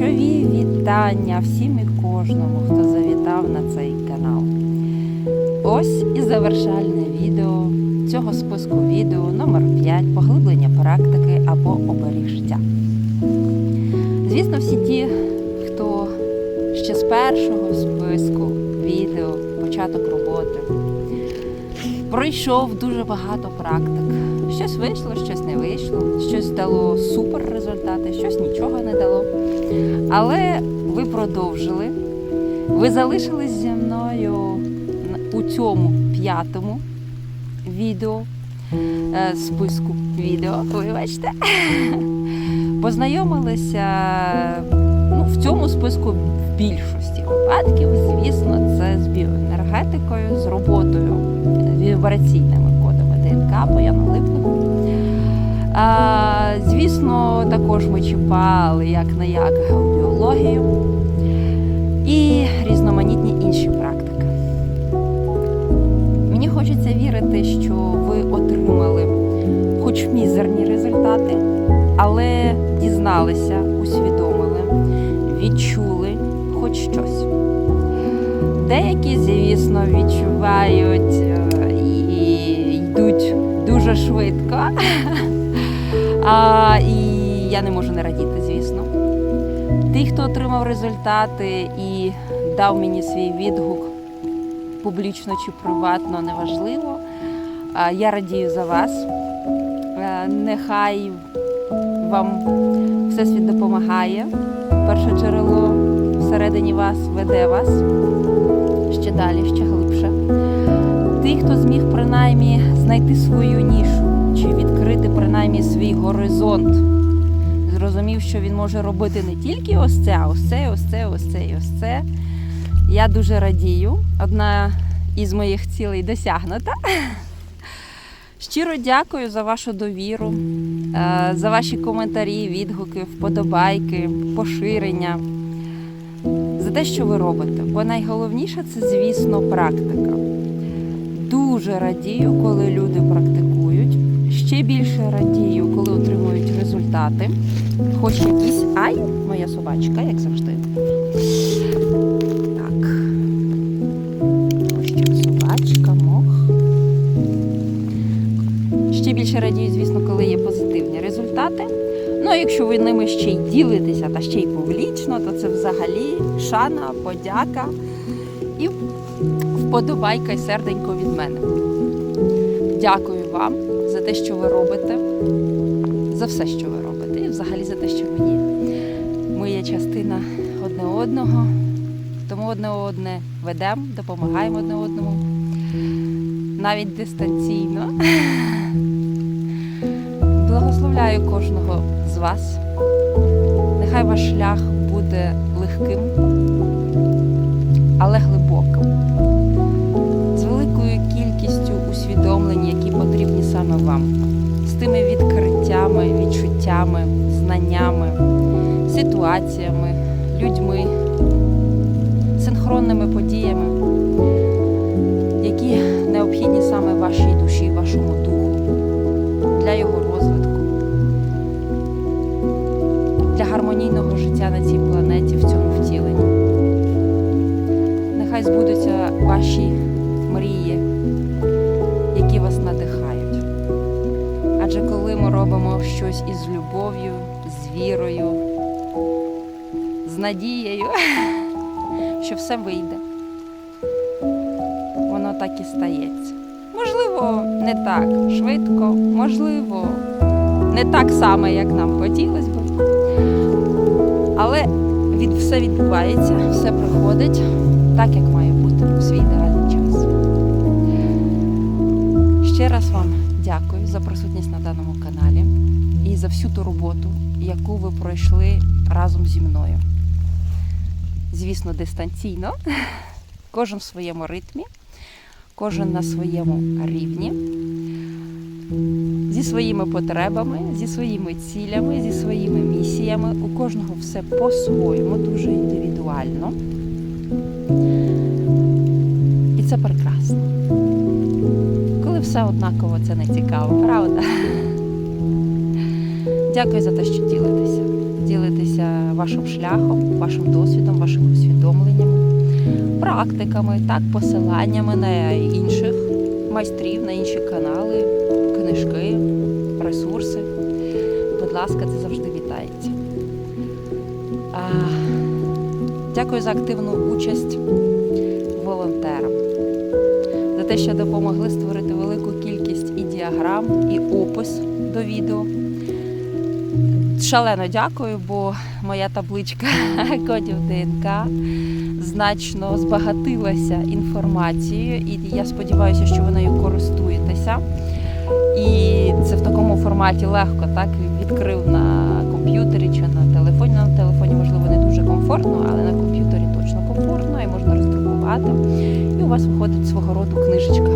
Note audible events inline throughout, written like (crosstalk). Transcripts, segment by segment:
Дощові вітання всім і кожному, хто завітав на цей канал. Ось і завершальне відео цього списку відео номер 5 поглиблення практики або оберіг життя. Звісно, всі ті, хто ще з першого списку відео, початок роботи, пройшов дуже багато практик. Щось вийшло, щось не вийшло, щось дало супер результати, щось нічого не дало. Але ви продовжили. Ви залишились зі мною у цьому п'ятому відео, е, списку відео, вибачте. (laughs) Познайомилися ну, в цьому списку в більшості випадків, звісно, це з біоенергетикою, з роботою вібраційними кодами ДНК Яну звісно, також ми чіпали як не як геобіологію і різноманітні інші практики. Мені хочеться вірити, що ви отримали хоч мізерні результати, але дізналися, усвідомили, відчули хоч щось. Деякі, звісно, відчувають е, йдуть дуже швидко. (laughs) А, і я не можу не радіти, звісно. Ті, хто отримав результати і дав мені свій відгук публічно чи приватно, неважливо. Я радію за вас. Е, Нехай вам Всесвіт допомагає. Перше джерело всередині вас веде вас ще далі, ще глибше. Ті, хто зміг принаймні знайти свою нішу чи відкрити принаймні свій горизонт, зрозумів, що він може робити не тільки ось це, а ось це, ось це, ось це і ось це. Я дуже радію. Одна із моїх цілей досягнута. Щиро дякую за вашу довіру, е, за ваші коментарі, відгуки, вподобайки, поширення, за те, що ви робите. Бо найголовніше це, звісно, практика. Дуже радію, коли люди практикують. Ще більше радію, коли отримують результати. Хоч якісь. Ай, моя собачка, як завжди. Так. Ось собачка, мох. Ще більше радію, звісно, коли є позитивні результати. Ну, а якщо ви ними ще й ділитеся та ще й публічно, то це взагалі шана, подяка і вподобайка й серденько від мене. Дякую вам за те, що ви робите, за все, що ви робите, і взагалі за те, що є. Ми є частина одне одного, тому одне одне ведемо, допомагаємо одне одному, навіть дистанційно. (laughs) Благословляю кожного з вас. Нехай ваш шлях буде легким, ситуаціями, людьми, синхронними подіями, які необхідні саме вашій душі, вашому духу, для його розвитку, для гармонійного життя на цій планеті в цьому втіленні. Нехай збудуться ваші мрії, які вас надихають. Адже коли ми робимо щось із любов'ю, з вірою, надією, (laughs) що все вийде, воно так і стається. Можливо, не так швидко, можливо, не так само, як нам хотілося б. Але від, все відбувається, все приходить так, як має бути в свій ідеальний час. Ще раз вам дякую за присутність на даному каналі і за всю ту роботу, яку ви пройшли разом зі мною. Звісно, дистанційно, (laughs) кожен в своєму ритмі, кожен на своєму рівні, зі своїми потребами, зі своїми цілями, зі своїми місіями. У кожного все по-своєму, дуже індивідуально. І це прекрасно. Коли все однаково, це не цікаво, правда? (laughs) Дякую за те, що ділитеся. Поділитися вашим шляхом, вашим досвідом, вашими усвідомленнями, практиками, так, посиланнями на інших майстрів, на інші канали, книжки, ресурси. Будь ласка, це завжди вітається. А, Дякую за активну участь волонтерам, за те, що допомогли створити велику кількість і діаграм, і опис до відео. Шалено дякую, бо моя табличка (laughs) кодів ДНК значно збагатилася інформацією, і я сподіваюся, що ви нею користуєтеся. І це в такому форматі легко, так відкрив на комп'ютері чи на телефоні. На телефоні, можливо, не дуже комфортно, але на комп'ютері точно комфортно і можна роздрукувати. І у вас виходить свого роду книжечка.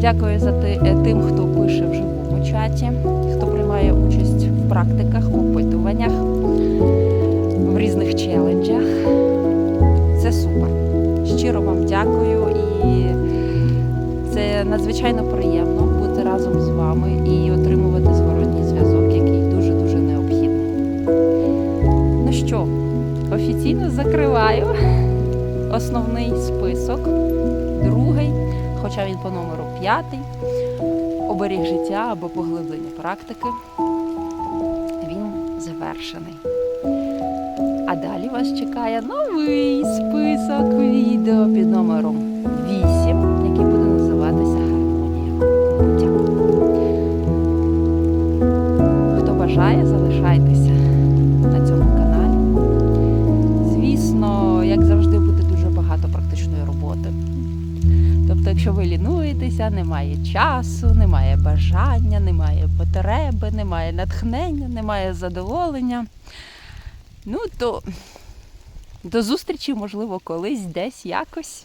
Дякую за е, тим, хто пише в практиках, опитуваннях, в різних челенджах. Це супер. Щиро вам дякую і це надзвичайно приємно бути разом з вами і отримувати зворотній зв'язок, який дуже-дуже необхідний. Ну що, офіційно закриваю основний список, другий, хоча він по номеру п'ятий. Оберіг життя або поглиблення практики. Завершений. А далі вас чекає новий список відео під номером 8, який буде називатися Гармонія буття. Хто бажає, залишайтеся на цьому каналі. Звісно, як завжди, буде дуже багато практичної роботи. Тобто, якщо ви лінуєтеся, немає часу, немає бажання, немає потреби, немає натхнення, немає задоволення. Ну, то до зустрічі, можливо, колись, десь якось.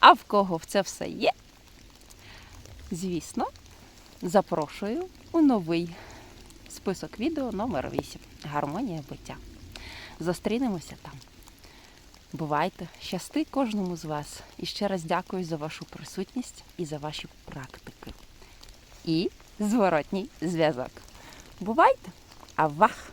А в кого в це все є, звісно, запрошую у новий список відео номер 8 Гармонія буття. Зустрінемося там. Бувайте, щасти кожному з вас. І ще раз дякую за вашу присутність і за ваші практики. І зворотній зв'язок. Бувайте! Авах!